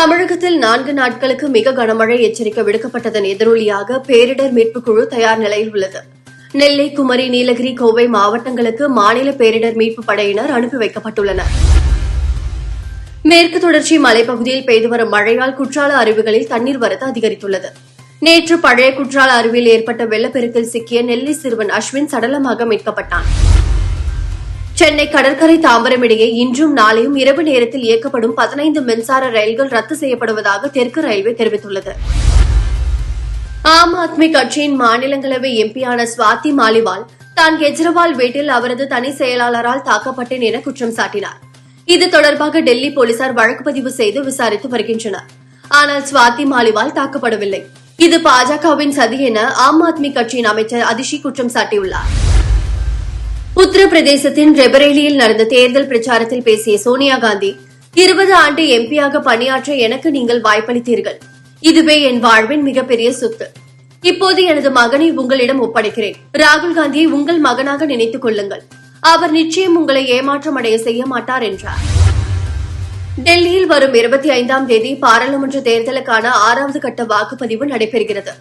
தமிழகத்தில் நான்கு நாட்களுக்கு மிக கனமழை எச்சரிக்கை விடுக்கப்பட்டதன் எதிரொலியாக பேரிடர் மீட்புக் குழு தயார் நிலையில் உள்ளது. நெல்லை குமரி நீலகிரி கோவை மாவட்டங்களுக்கு மாநில பேரிடர் மீட்புப் படையினர் அனுப்பி வைக்கப்பட்டுள்ளனர். மேற்கு தொடர்ச்சி மலைப்பகுதியில் பெய்து வரும் மழையால் குற்றால அருவிகளில் தண்ணீர் வரத்து அதிகரித்துள்ளது. நேற்று பழைய குற்றால அருவியில் ஏற்பட்ட வெள்ளப்பெருக்கில் சிக்கிய நெல்லை சிறுவன் அஸ்வின் சடலமாக மீட்கப்பட்டான். சென்னை கடற்கரை தாம்பரம் இடையே இன்றும் நாளையும் இரவு நேரத்தில் இயக்கப்படும் பதினைந்து மின்சார ரயில்கள் ரத்து செய்யப்படுவதாக தெற்கு ரயில்வே தெரிவித்துள்ளது. ஆம் ஆத்மி கட்சியின் மாநிலங்களவை எம்பியான சுவாதி மாலிவால் தான் கெஜ்ரிவால் வீட்டில் அவரது தனி செயலாளரால் தாக்கப்பட்டேன் என குற்றம் சாட்டினார். இது தொடர்பாக டெல்லி போலீசார் வழக்கு பதிவு செய்து விசாரித்து வருகின்றனர். ஆனால் சுவாதி மாலிவால் தாக்கப்படவில்லை. இது பாஜகவின் சதி என ஆம் ஆத்மி கட்சியின் அமைச்சர் அதிஷி குற்றம் சாட்டியுள்ளார். உத்தரப்பிரதேசத்தின் ரெபரேலியில் நடந்த தேர்தல் பிரச்சாரத்தில் பேசிய சோனியா காந்தி இருபது ஆண்டு எம்பியாக பணியாற்ற எனக்கு நீங்கள் வாய்ப்பளித்தீர்கள். இதுவே என் வாழ்வின் மிகப்பெரிய சொத்து. இப்போது எனது மகனை உங்களிடம் ஒப்படைக்கிறேன். ராகுல் காந்தியை உங்கள் மகனாக நினைத்துக் கொள்ளுங்கள். அவர் நிச்சயம் உங்களை ஏமாற்றம் அடைய செய்ய மாட்டார் என்றார். டெல்லியில் வரும் இருபத்தி ஐந்தாம் தேதி பாராளுமன்ற தேர்தலுக்கான ஆறாவது கட்ட வாக்குப்பதிவு நடைபெறுகிறது.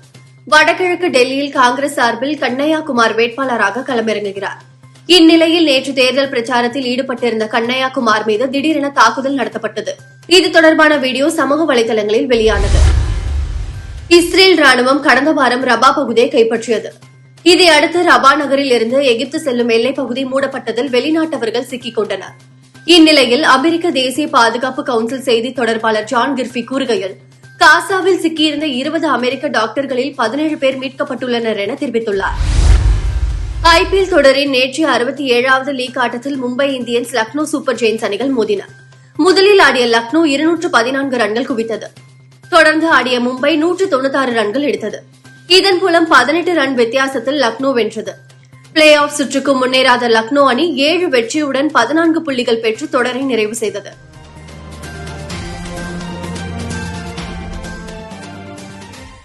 வடகிழக்கு டெல்லியில் காங்கிரஸ் சார்பில் கண்ணையா குமார் வேட்பாளராக களமிறங்குகிறார். இந்நிலையில் நேற்று தேர்தல் பிரச்சாரத்தில் ஈடுபட்டிருந்த கண்ணையாகுமார் மீது திடீரென தாக்குதல் நடத்தப்பட்டது. இது தொடர்பான வீடியோ சமூக வலைதளங்களில் வெளியானது. இஸ்ரேல் ராணுவம் கடந்த வாரம் ரபா பகுதியை கைப்பற்றியது. இதையடுத்து ரபா நகரில் இருந்து எகிப்து செல்லும் எல்லைப் பகுதி மூடப்பட்டதில் வெளிநாட்டவர்கள் சிக்கிக் கொண்டனர். இந்நிலையில் அமெரிக்க தேசிய பாதுகாப்பு கவுன்சில் செய்தி தொடர்பாளர் ஜான் கிர்பி கூறுகையில் காசாவில் சிக்கியிருந்த இருபது அமெரிக்க டாக்டர்களில் பதினேழு பேர் மீட்கப்பட்டுள்ளனர் என தெரிவித்துள்ளார். ஐபிஎல் தொடரின் நேற்று அறுபத்தி ஏழாவது லீக் ஆட்டத்தில் Mumbai Indians Lucknow super giants அணிகள் மோதின. முதலில் ஆடிய லக்னோ இருநூற்று பதினான்கு ரன்கள் குவித்தது. தொடர்ந்து ஆடிய மும்பை நூற்று தொண்ணூத்தாறு ரன்கள் எடுத்தது. இதன் மூலம் பதினெட்டு ரன் வித்தியாசத்தில் லக்னோ வென்றது. பிளே ஆஃப் சுற்றுக்கு முன்னேறாத லக்னோ அணி ஏழு வெற்றியுடன் பதினான்கு புள்ளிகள் பெற்று தொடரை நிறைவு செய்தது.